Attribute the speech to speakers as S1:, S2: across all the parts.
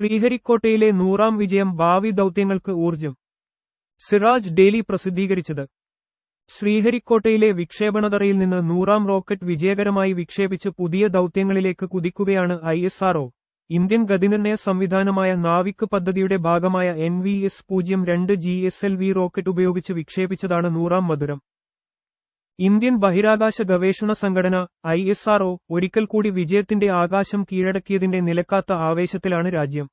S1: ശ്രീഹരിക്കോട്ടയിലെ നൂറാം വിജയം ഭാവി ദൗത്യങ്ങൾക്ക് ഊർജം സിറാജ് ഡെയിലി പ്രസിദ്ധീകരിച്ചത്. ശ്രീഹരിക്കോട്ടയിലെ വിക്ഷേപണതറയിൽ നിന്ന് നൂറാം റോക്കറ്റ് വിജയകരമായി വിക്ഷേപിച്ച് പുതിയ ദൗത്യങ്ങളിലേക്ക് കുതിക്കുകയാണ് I S R O Indian ഗതിനിർണയ സംവിധാനമായ നാവിക് പദ്ധതിയുടെ ഭാഗമായ എൻ വി എസ് പൂജ്യം വി റോക്കറ്റ് ഉപയോഗിച്ച് വിക്ഷേപിച്ചതാണ് നൂറാം മധുരം. ഇന്ത്യൻ ബഹിരാകാശ ഗവേഷണ സംഘടന ഐ എസ് ആർഒ ഒരിക്കൽ കൂടി വിജയത്തിന്റെ ആകാശം കീഴടക്കിയതിന്റെ നിലക്കാത്ത ആവേശത്തിലാണ് രാജ്യം.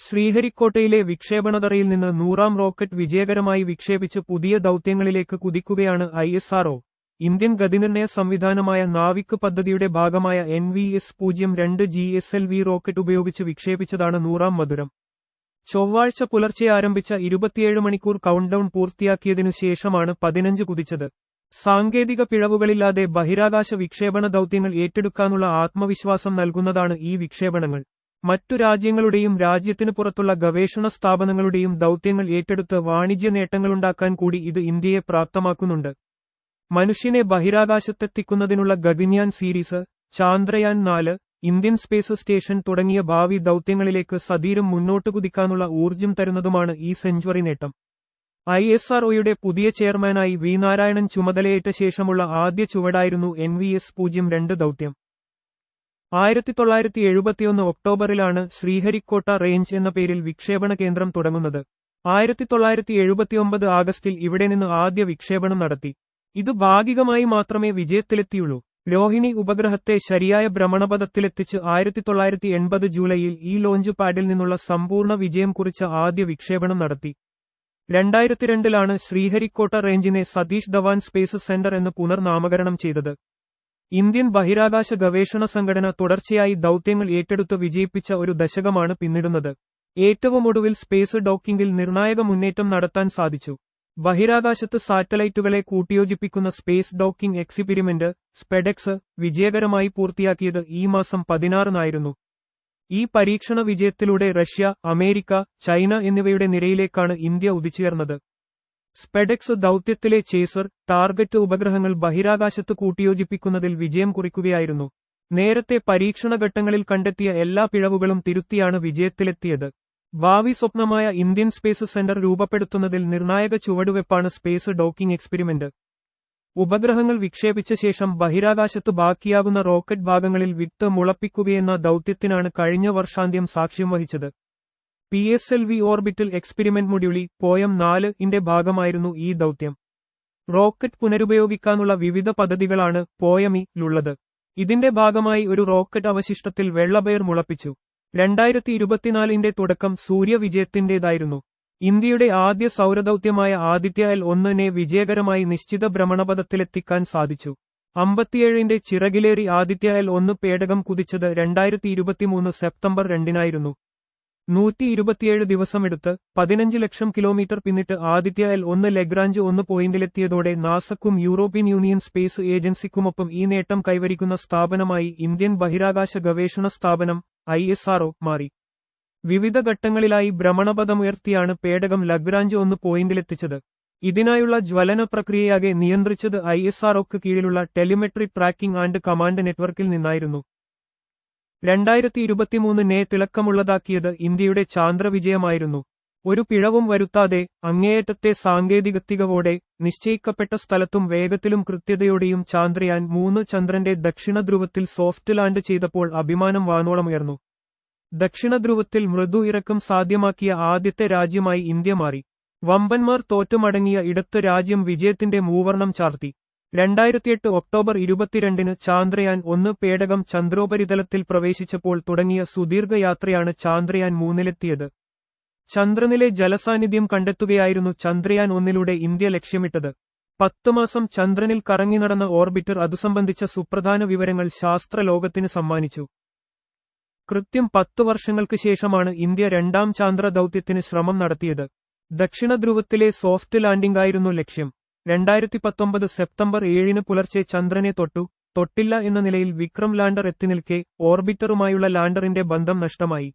S1: ശ്രീഹരിക്കോട്ടയിലെ വിക്ഷേപണതറയിൽ നിന്ന് നൂറാം റോക്കറ്റ് വിജയകരമായി വിക്ഷേപിച്ച് പുതിയ ദൌത്യങ്ങളിലേക്ക് കുതിക്കുകയാണ് I S R O Indian ഗതിനിർണയ സംവിധാനമായ നാവിക് പദ്ധതിയുടെ ഭാഗമായ എൻ വി എസ് പൂജ്യം രണ്ട് G S L V rocket ഉപയോഗിച്ച് വിക്ഷേപിച്ചതാണ് നൂറാം മധുരം. ചൊവ്വാഴ്ച പുലർച്ചെ ആരംഭിച്ച ഇരുപത്തിയേഴ് മണിക്കൂർ കൗണ്ട്ഡൌൺ പൂർത്തിയാക്കിയതിനു ശേഷമാണ് പതിനഞ്ച് കുതിച്ചത്. സാങ്കേതിക പിഴവുകളില്ലാതെ ബഹിരാകാശ വിക്ഷേപണ ദൗത്യങ്ങൾ ഏറ്റെടുക്കാനുള്ള ആത്മവിശ്വാസം നൽകുന്നതാണ് ഈ വിക്ഷേപണങ്ങൾ. മറ്റു രാജ്യങ്ങളുടെയും രാജ്യത്തിനു പുറത്തുള്ള ഗവേഷണ സ്ഥാപനങ്ങളുടെയും ദൗത്യങ്ങൾ ഏറ്റെടുത്ത് വാണിജ്യ നേട്ടങ്ങളുണ്ടാക്കാൻ കൂടി ഇത് ഇന്ത്യയെ പ്രാപ്തമാക്കുന്നുണ്ട്. മനുഷ്യനെ ബഹിരാകാശത്തെത്തിക്കുന്നതിനുള്ള ഗഗൻയാൻ സീരീസ് ചാന്ദ്രയാൻ നാല് ഇന്ത്യൻ സ്പേസ് സ്റ്റേഷൻ തുടങ്ങിയ ഭാവി ദൗത്യങ്ങളിലേക്ക് സതീരം മുന്നോട്ടു കുതിക്കാനുള്ള ഊർജം തരുന്നതുമാണ് ഈ സെഞ്ചുറി നേട്ടം. ഐ എസ് ആർ ഒയുടെ പുതിയ ചെയർമാനായി വി നാരായണൻ ചുമതലയേറ്റ ശേഷമുള്ള ആദ്യ ചുവടായിരുന്നു എൻ വി എസ് പൂജ്യം രണ്ട് ദൗത്യം. ആയിരത്തി തൊള്ളായിരത്തി എഴുപത്തിയൊന്ന് ഒക്ടോബറിലാണ് ശ്രീഹരിക്കോട്ട റേഞ്ച് എന്ന പേരിൽ വിക്ഷേപണ കേന്ദ്രം തുടങ്ങുന്നത്. ആയിരത്തി തൊള്ളായിരത്തി എഴുപത്തിയൊമ്പത് ആഗസ്റ്റിൽ ഇവിടെ നിന്ന് ആദ്യ വിക്ഷേപണം നടത്തി. ഇത് ഭാഗികമായി മാത്രമേ വിജയത്തിലെത്തിയുള്ളൂ. രോഹിണി ഉപഗ്രഹത്തെ ശരിയായ ഭ്രമണപഥത്തിലെത്തിച്ച് ആയിരത്തി തൊള്ളായിരത്തി എൺപത് ജൂലൈയിൽ ഈ ലോഞ്ച് പാഡിൽ നിന്നുള്ള സമ്പൂർണ വിജയം കുറിച്ച ആദ്യ വിക്ഷേപണം നടത്തി. രണ്ടായിരത്തി രണ്ടിലാണ് ശ്രീഹരിക്കോട്ട റേഞ്ചിനെ സതീഷ് ധവാൻ സ്പേസ് സെന്റർ എന്ന് പുനർനാമകരണം ചെയ്തത്. ഇന്ത്യൻ ബഹിരാകാശ ഗവേഷണ സംഘടന തുടർച്ചയായി ദൌത്യങ്ങൾ ഏറ്റെടുത്ത് വിജയിപ്പിച്ച ഒരു ദശകമാണ് പിന്നിടുന്നത്. ഏറ്റവും ഒടുവിൽ സ്പേസ് ഡോക്കിംഗിൽ നിർണായക മുന്നേറ്റം നടത്താൻ സാധിച്ചു. ബഹിരാകാശത്ത് സാറ്റലൈറ്റുകളെ കൂട്ടിയോജിപ്പിക്കുന്ന സ്പേസ് ഡോക്കിംഗ് എക്സിപിരിമെന്റ് സ്പെഡെക്സ് വിജയകരമായി പൂർത്തിയാക്കിയത് ഈ മാസം പതിനാറിനായിരുന്നു. ഈ പരീക്ഷണ വിജയത്തിലൂടെ റഷ്യ അമേരിക്ക ചൈന എന്നിവയുടെ നിരയിലേക്കാണ് ഇന്ത്യ ഉദിച്ചുയർന്നത്. സ്പെഡെക്സ് ദൌത്യത്തിലെ ചേസർ ടാർഗറ്റ് ഉപഗ്രഹങ്ങൾ ബഹിരാകാശത്ത് കൂട്ടിയോജിപ്പിക്കുന്നതിൽ വിജയം കുറിക്കുകയായിരുന്നു. നേരത്തെ പരീക്ഷണ ഘട്ടങ്ങളിൽ കണ്ടെത്തിയ എല്ലാ പിഴവുകളും തിരുത്തിയാണ് വിജയത്തിലെത്തിയത്. ഭാവി സ്വപ്നമായ ഇന്ത്യൻ സ്പേസ് സെന്റർ രൂപപ്പെടുത്തുന്നതിൽ നിർണായക ചുവടുവെപ്പാണ് സ്പേസ് ഡോക്കിംഗ് എക്സ്പെരിമെന്റ്. ഉപഗ്രഹങ്ങൾ വിക്ഷേപിച്ച ശേഷം ബഹിരാകാശത്ത് ബാക്കിയാകുന്ന റോക്കറ്റ് ഭാഗങ്ങളിൽ വിത്ത് മുളപ്പിക്കുകയെന്ന ദൌത്യത്തിനാണ് കഴിഞ്ഞ വർഷാന്ത്യം സാക്ഷ്യം വഹിച്ചത്. P S L V orbital experiment module POEM നാല് ഇന്റെ ഭാഗമായിരുന്നു ഈ ദൌത്യം. റോക്കറ്റ് പുനരുപയോഗിക്കാനുള്ള വിവിധ പദ്ധതികളാണ് പോയമിലുള്ളത്. ഇതിന്റെ ഭാഗമായി ഒരു റോക്കറ്റ് അവശിഷ്ടത്തിൽ വെള്ളപയർ മുളപ്പിച്ചു. രണ്ടായിരത്തി ഇരുപത്തിനാലിന്റെ തുടക്കം സൂര്യവിജയത്തിന്റേതായിരുന്നു. ഇന്ത്യയുടെ ആദ്യ സൗരദൗത്യമായ ആദിത്യ എൽ ഒന്നിനെ വിജയകരമായി നിശ്ചിത ഭ്രമണപഥത്തിലെത്തിക്കാൻ സാധിച്ചു. അമ്പത്തിയേഴിന്റെ ചിറകിലേറി ആദിത്യ എൽ ഒന്ന് പേടകം കുതിച്ചത് രണ്ടായിരത്തി ഇരുപത്തിമൂന്ന് സെപ്റ്റംബർ രണ്ടിനായിരുന്നു. നൂറ്റി ഇരുപത്തിയേഴ് ദിവസമെടുത്ത് പതിനഞ്ച് ലക്ഷം കിലോമീറ്റർ പിന്നിട്ട് ആദിത്യ എൽ ഒന്ന് ലെഗ്രാഞ്ച് ഒന്ന് പോയിന്റിലെത്തിയതോടെ നാസക്കും യൂറോപ്യൻ യൂണിയൻ സ്പേസ് ഏജൻസിക്കുമൊപ്പം ഈ നേട്ടം കൈവരിക്കുന്ന സ്ഥാപനമായി ഇന്ത്യൻ ബഹിരാകാശ ഗവേഷണ സ്ഥാപനം ഐ മാറി. വിവിധ ഘട്ടങ്ങളിലായി ഭ്രമണപഥമുയർത്തിയാണ് പേടകം ലഗ്രാഞ്ച് ഒന്ന് പോയിന്റിലെത്തിച്ചത്. ഇതിനായുള്ള ജ്വലന പ്രക്രിയയാകെ നിയന്ത്രിച്ചത് ഐ എസ് ആർഒക്ക് കീഴിലുള്ള ടെലിമെട്രി ട്രാക്കിംഗ് ആൻഡ് കമാൻഡ് നെറ്റ്വർക്കിൽ നിന്നായിരുന്നു. രണ്ടായിരത്തി ഇരുപത്തിമൂന്നിനെ തിളക്കമുള്ളതാക്കിയത് ഇന്ത്യയുടെ ചാന്ദ്രവിജയമായിരുന്നു. ഒരു പിഴവും വരുത്താതെ അങ്ങേയറ്റത്തെ സാങ്കേതികത്തികവോടെ നിശ്ചയിക്കപ്പെട്ട സ്ഥലത്തും വേഗത്തിലും കൃത്യതയോടെയും ചാന്ദ്രയാൻ മൂന്ന് ചന്ദ്രന്റെ ദക്ഷിണ ധ്രുവത്തിൽ സോഫ്റ്റ് ലാൻഡ് ചെയ്തപ്പോൾ അഭിമാനം വാനോളമുയർന്നു. ദക്ഷിണ ധ്രുവത്തിൽ മൃദു ഇറക്കം സാധ്യമാക്കിയ ആദ്യത്തെ രാജ്യമായി ഇന്ത്യ മാറി. വമ്പന്മാർ തോറ്റുമടങ്ങിയ ഇടത്ത് രാജ്യം വിജയത്തിന്റെ മൂവർണം ചാർത്തി. രണ്ടായിരത്തിയെട്ട് ഒക്ടോബർ ഇരുപത്തിരണ്ടിന് ചാന്ദ്രയാൻ ഒന്ന് പേടകം ചന്ദ്രോപരിതലത്തിൽ പ്രവേശിച്ചപ്പോൾ തുടങ്ങിയ സുദീർഘ യാത്രയാണ് ചാന്ദ്രയാൻ മൂന്നിലെത്തിയത്. ചന്ദ്രനിലെ ജലസാന്നിധ്യം കണ്ടെത്തുകയായിരുന്നു ചന്ദ്രയാൻ ഒന്നിലൂടെ ഇന്ത്യ ലക്ഷ്യമിട്ടത്. പത്ത് മാസം ചന്ദ്രനിൽ കറങ്ങി നടന്ന ഓർബിറ്റർ അതുസംബന്ധിച്ച സുപ്രധാന വിവരങ്ങൾ ശാസ്ത്രലോകത്തിന് സമ്മാനിച്ചു. കൃത്യം പത്തു വർഷങ്ങൾക്ക് ശേഷമാണ് ഇന്ത്യ രണ്ടാം ചാന്ദ്ര ദൗത്യത്തിന് ശ്രമം നടത്തിയത്. ദക്ഷിണ ധ്രുവത്തിലെ സോഫ്റ്റ് ലാൻഡിംഗ് ആയിരുന്നു ലക്ഷ്യം. രണ്ടായിരത്തി പത്തൊമ്പത് സെപ്റ്റംബർ ഏഴിന് പുലർച്ചെ ചന്ദ്രനെ തൊട്ടു. തൊട്ടില്ല എന്ന നിലയിൽ വിക്രം ലാൻഡർ എത്തി നിൽക്കെ ഓർബിറ്ററുമായുള്ള ലാൻഡറിന്റെ ബന്ധം നഷ്ടമായി.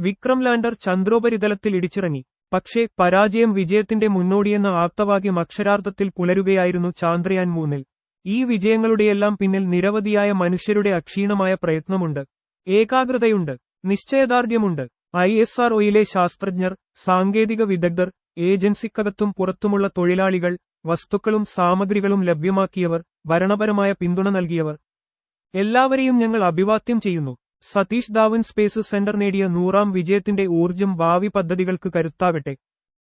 S1: വിക്രം ലാൻഡർ ചന്ദ്രോപരിതലത്തിൽ ഇടിച്ചിറങ്ങി. പക്ഷേ പരാജയം വിജയത്തിന്റെ മുന്നോടിയെന്ന ആപ്തവാക്യം അക്ഷരാർത്ഥത്തിൽ പുലരുകയായിരുന്നു ചാന്ദ്രയാൻ മൂന്നിൽ. ഈ വിജയങ്ങളുടെയെല്ലാം പിന്നിൽ നിരവധിയായ മനുഷ്യരുടെ അക്ഷീണമായ പ്രയത്നമുണ്ട്. ഏകാഗ്രതയുണ്ട് നിശ്ചയദാർഢ്യമുണ്ട്. ഐ എസ് ആർ ഒയിലെ ശാസ്ത്രജ്ഞർ സാങ്കേതിക വിദഗ്ധർ ഏജൻസിക്കകത്തും പുറത്തുമുള്ള തൊഴിലാളികൾ വസ്തുക്കളും സാമഗ്രികളും ലഭ്യമാക്കിയവർ ഭരണപരമായ പിന്തുണ നൽകിയവർ. എല്ലാവരെയും ഞങ്ങൾ അഭിവാദ്യം ചെയ്യുന്നു. സതീഷ് ധാവൻ സ്പേസ് സെന്റർ നേടിയ നൂറാം വിജയത്തിന്റെ ഊർജം ഭാവി പദ്ധതികൾക്ക് കരുത്താകട്ടെ.